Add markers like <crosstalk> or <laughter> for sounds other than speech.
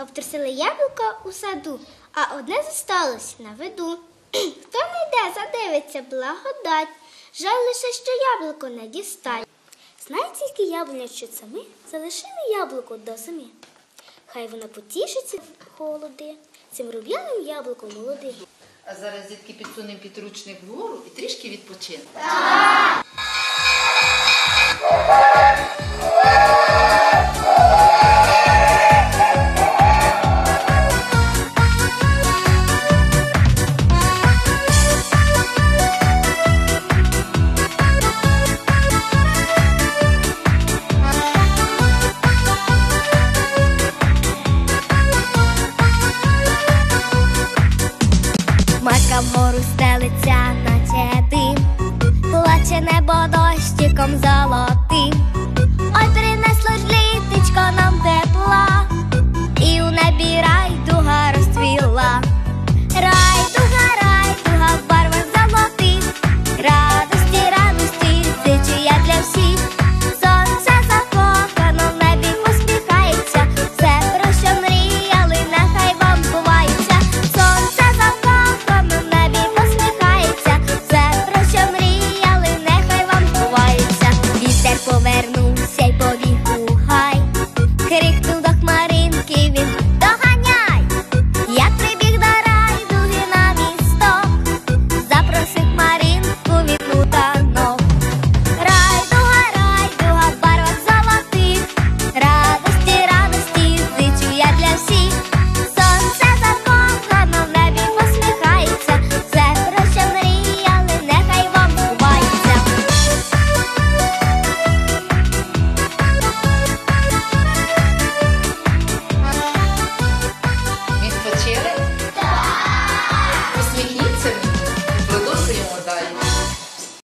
Обтрусили яблуко у саду, а одне зосталось на виду. <clears throat> Хто не йде, задивиться благодать. Жаль лише, що яблуко не дістать. Знає тільки яблуня, що це ми залишили яблуко до зими. Хай вона потішиться в холоди, цим руб'яним яблуком молодим. А зараз дітки підсунемо підручник вгору і трішки відпочинемо. Стелиться, наче дим, плаче небо дощиком золотим. Ой, принесло ж літечко нам тепла, і у небі райдуга